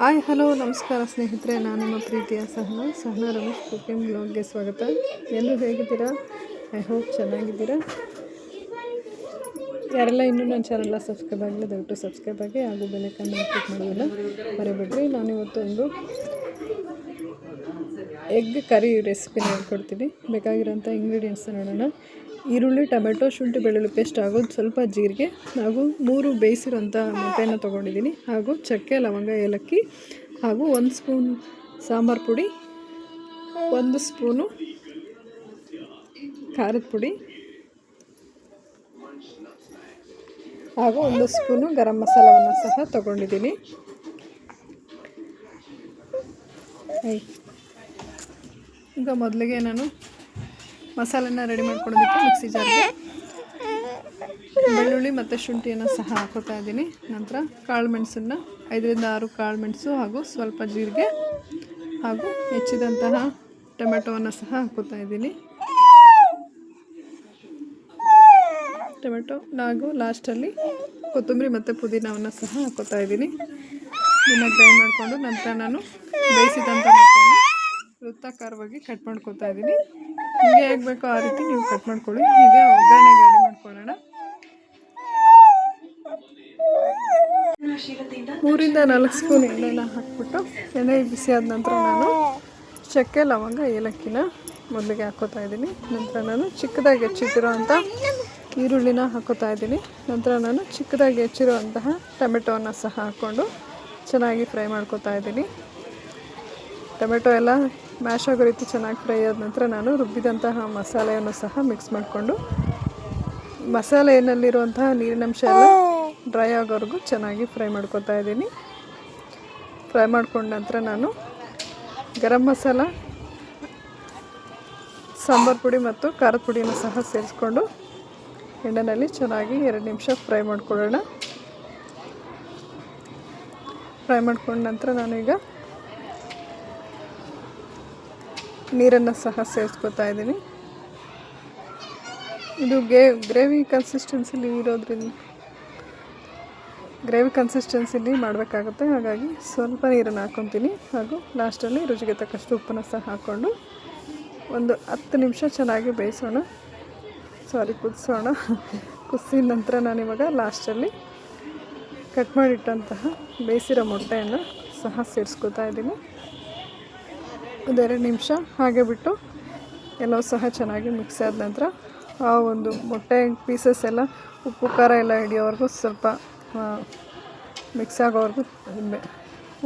Hi, hello, ನಮಸ್ಕಾರ ಸ್ನೇಹಿತರೆ. ನಾನು ನಿಮ್ಮ ಪ್ರೀತಿಯ ಸಹನ. ಸಹನ ರಮೇಶ್ ಕುಕಿಂಗ್ ಬ್ಲಾಗ್ಗೆ ಸ್ವಾಗತ. ಎಲ್ಲರೂ ಹೇಗಿದ್ದೀರಾ? ಐ ಹೋಪ್ ಚೆನ್ನಾಗಿದ್ದೀರಾ. ಯಾರೆಲ್ಲ ಇನ್ನೂ ನನ್ನ ಚಾನಲ್ನ ಸಬ್ಸ್ಕ್ರೈಬ್ ಆಗಿಲ್ಲ, ದಯವಿಟ್ಟು ಸಬ್ಸ್ಕ್ರೈಬ್ ಆಗಿ ಹಾಗೂ ಬೆಲೆಕನ್ನು ಕ್ಲಿಕ್ ಮಾಡೋದಿಲ್ಲ ನಾನಿವತ್ತು ಒಂದು ಎಗ್ ಕರಿ ರೆಸಿಪಿನ ಹೇಳ್ಕೊಡ್ತೀನಿ ಬೇಕಾಗಿರೋಂಥ ಇಂಗ್ರೀಡಿಯೆಂಟ್ಸ್ ನೋಡೋಣ. ಈರುಳ್ಳಿ, ಟೊಮೆಟೊ, ಶುಂಠಿ, ಬೆಳ್ಳುಳ್ಳಿ ಪೇಸ್ಟ್ ಹಾಗೂ ಸ್ವಲ್ಪ ಜೀರಿಗೆ ಹಾಗೂ ಮೂರು ಬೇಯಿಸಿರೋಂಥ ಮೊಟ್ಟೆನ ತೊಗೊಂಡಿದ್ದೀನಿ ಹಾಗೂ ಚಕ್ಕೆ, ಲವಂಗ, ಏಲಕ್ಕಿ ಹಾಗೂ ಒಂದು ಸ್ಪೂನ್ ಸಾಂಬಾರು ಪುಡಿ, ಒಂದು ಸ್ಪೂನು ಖಾರದ ಪುಡಿ ಹಾಗೂ ಒಂದು ಸ್ಪೂನು ಗರಂ ಮಸಾಲವನ್ನು ಸಹ ತಗೊಂಡಿದ್ದೀನಿ. ಈಗ ಮೊದಲಿಗೆ ನಾನು ಮಸಾಲೆನ ರೆಡಿ ಮಾಡ್ಕೊಳೋದಕ್ಕೆ ಮಿಕ್ಸಿ ಜಾರ್ಗೆ. ಬೆಳ್ಳುಳ್ಳಿ ಮತ್ತು ಶುಂಠಿಯನ್ನು ಸಹ ಹಾಕೋತಾ ಇದ್ದೀನಿ. ನಂತರ ಕಾಳು ಮೆಣಸನ್ನು, ಐದರಿಂದ ಆರು ಕಾಳು ಮೆಣಸು ಹಾಗೂ ಸ್ವಲ್ಪ ಜೀರಿಗೆ ಹಾಗೂ ಹೆಚ್ಚಿದಂತಹ ಟೊಮೆಟೊವನ್ನು ಸಹ ಹಾಕೋತಾ ಇದ್ದೀನಿ. ಟೊಮೆಟೊ ಹಾಗೂ ಲಾಸ್ಟಲ್ಲಿ ಕೊತ್ತಂಬರಿ ಮತ್ತು ಪುದೀನವನ್ನು ಸಹ ಹಾಕೋತಾ ಇದ್ದೀನಿ. ಇದನ್ನು ಗ್ರೈಂಡ್ ಮಾಡಿಕೊಂಡು ನಂತರ ನಾನು ಬೇಯಿಸಿದಂಥ ವೃತ್ತಾಕಾರವಾಗಿ ಕಟ್ ಮಾಡ್ಕೊತಾ ಇದ್ದೀನಿ. ನಿಮಗೆ ಹೇಗೆ ಬೇಕೋ ಆ ರೀತಿ ನೀವು ಕಟ್ ಮಾಡ್ಕೊಳ್ಳಿ. ಹೀಗೆ ಒಗ್ಗರಣೆಗೆ ರೆಡಿ ಮಾಡ್ಕೊಳ್ಳೋಣ. ಮೂರಿಂದ ನಾಲ್ಕು ಸ್ಪೂನ್ ಎಣ್ಣೆನ ಹಾಕ್ಬಿಟ್ಟು, ಎಣ್ಣೆ ಬಿಸಿ ಆದ ನಂತರ ನಾನು ಚಕ್ಕೆ, ಲವಂಗ, ಏಲಕ್ಕಿನ ಮೊದಲಿಗೆ ಹಾಕೋತಾ ಇದ್ದೀನಿ. ನಂತರ ನಾನು ಚಿಕ್ಕದಾಗಿ ಹೆಚ್ಚಿಟ್ಟಿರೋವಂಥ ಈರುಳ್ಳಿನ ಹಾಕೋತಾ ಇದ್ದೀನಿ. ನಂತರ ನಾನು ಚಿಕ್ಕದಾಗಿ ಹೆಚ್ಚಿರುವಂತಹ ಟೊಮೆಟೊವನ್ನು ಸಹ ಹಾಕ್ಕೊಂಡು ಚೆನ್ನಾಗಿ ಫ್ರೈ ಮಾಡ್ಕೋತಾ ಇದ್ದೀನಿ. ಟೊಮೆಟೊ ಎಲ್ಲ ಮ್ಯಾಶ್ ಆಗೋ ರೀತಿ ಚೆನ್ನಾಗಿ ಫ್ರೈ ಆದ ನಂತರ ನಾನು ರುಬ್ಬಿದಂತಹ ಮಸಾಲೆಯನ್ನು ಸಹ ಮಿಕ್ಸ್ ಮಾಡಿಕೊಂಡು, ಮಸಾಲೆಯಲ್ಲಿರುವಂತಹ ನೀರಿನಂಶ ಎಲ್ಲ ಡ್ರೈ ಆಗೋವರೆಗೂ ಚೆನ್ನಾಗಿ ಫ್ರೈ ಮಾಡ್ಕೊತಾ ಇದ್ದೀನಿ. ಫ್ರೈ ಮಾಡ್ಕೊಂಡ ನಂತರ ನಾನು ಗರಂ ಮಸಾಲ, ಸಾಂಬಾರು ಪುಡಿ ಮತ್ತು ಖಾರದ ಪುಡಿಯನ್ನು ಸಹ ಸೇರಿಸ್ಕೊಂಡು ಎಣ್ಣೆಯಲ್ಲಿ ಚೆನ್ನಾಗಿ ಎರಡು ನಿಮಿಷ ಫ್ರೈ ಮಾಡ್ಕೊಳ್ಳೋಣ. ಫ್ರೈ ಮಾಡ್ಕೊಂಡ ನಂತರ ನಾನೀಗ ನೀರನ್ನು ಸಹ ಸೇರಿಸ್ಕೊತಾ ಇದ್ದೀನಿ ಇದು ಗೇ, ಗ್ರೇವಿ ಕನ್ಸಿಸ್ಟೆನ್ಸಿಲಿ ಇರೋದ್ರಿಂದ, ಗ್ರೇವಿ ಕನ್ಸಿಸ್ಟೆನ್ಸಿಲಿ ಮಾಡಬೇಕಾಗುತ್ತೆ. ಹಾಗಾಗಿ ಸ್ವಲ್ಪ ನೀರನ್ನು ಹಾಕ್ಕೊತೀನಿ ಹಾಗೂ ಲಾಸ್ಟಲ್ಲಿ ರುಚಿಗೆ ತಕ್ಕಷ್ಟು ಉಪ್ಪನ್ನು ಸಹ ಹಾಕ್ಕೊಂಡು ಒಂದು ಹತ್ತು ನಿಮಿಷ ಚೆನ್ನಾಗಿ ಬೇಯಿಸೋಣ. ಸಾರಿ ಕುದಿಸೋಣ. ಕುದಿಸಿದ ನಂತರ ನಾನಿವಾಗ ಲಾಸ್ಟಲ್ಲಿ ಕಟ್ ಮಾಡಿಟ್ಟಂತಹ ಬೇಯಿಸಿರೋ ಮೊಟ್ಟೆಯನ್ನು ಸಹ ಸೇರಿಸ್ಕೊತಾ ಇದ್ದೀನಿ. ಒಂದೆರಡು ನಿಮಿಷ ಹಾಗೆ ಬಿಟ್ಟು ಎಲ್ಲವೂ ಸಹ ಚೆನ್ನಾಗಿ ಮಿಕ್ಸ್ ಆದ ನಂತರ ಆ ಒಂದು ಮೊಟ್ಟೆ ಪೀಸಸ್ ಎಲ್ಲ, ಉಪ್ಪು, ಖಾರ ಎಲ್ಲ ಹಿಡಿಯೋವರೆಗೂ ಸ್ವಲ್ಪ ಮಿಕ್ಸ್ ಆಗೋವರೆಗೂ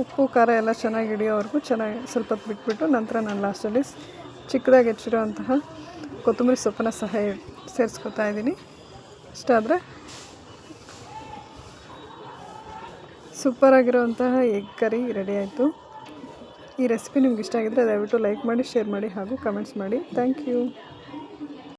ಉಪ್ಪು, ಖಾರ ಎಲ್ಲ ಚೆನ್ನಾಗಿ ಹಿಡಿಯೋವರೆಗೂ ಚೆನ್ನಾಗಿ ಸ್ವಲ್ಪ ಬಿಟ್ಬಿಟ್ಟು ನಂತರ ನಾನು ಲಾಸ್ಟಲ್ಲಿ ಚಿಕ್ಕದಾಗಿ ಹೆಚ್ಚಿರುವಂತಹ ಕೊತ್ತಂಬರಿ ಸೊಪ್ಪನ್ನ ಸಹ ಸೇರಿಸ್ಕೊತಾ ಇದ್ದೀನಿ. ಇಷ್ಟಾದರೆ ಸೂಪರಾಗಿರುವಂತಹ ಎಗ್ ಕರಿ ರೆಡಿ ಆಯಿತು. ಈ ರೆಸಿಪಿ ನಿಮ್ಗೆ ಇಷ್ಟ ಆಗಿದ್ದರೆ ದಯವಿಟ್ಟು ಲೈಕ್ ಮಾಡಿ, ಶೇರ್ ಮಾಡಿ ಹಾಗೂ ಕಮೆಂಟ್ಸ್ ಮಾಡಿ. Thank you.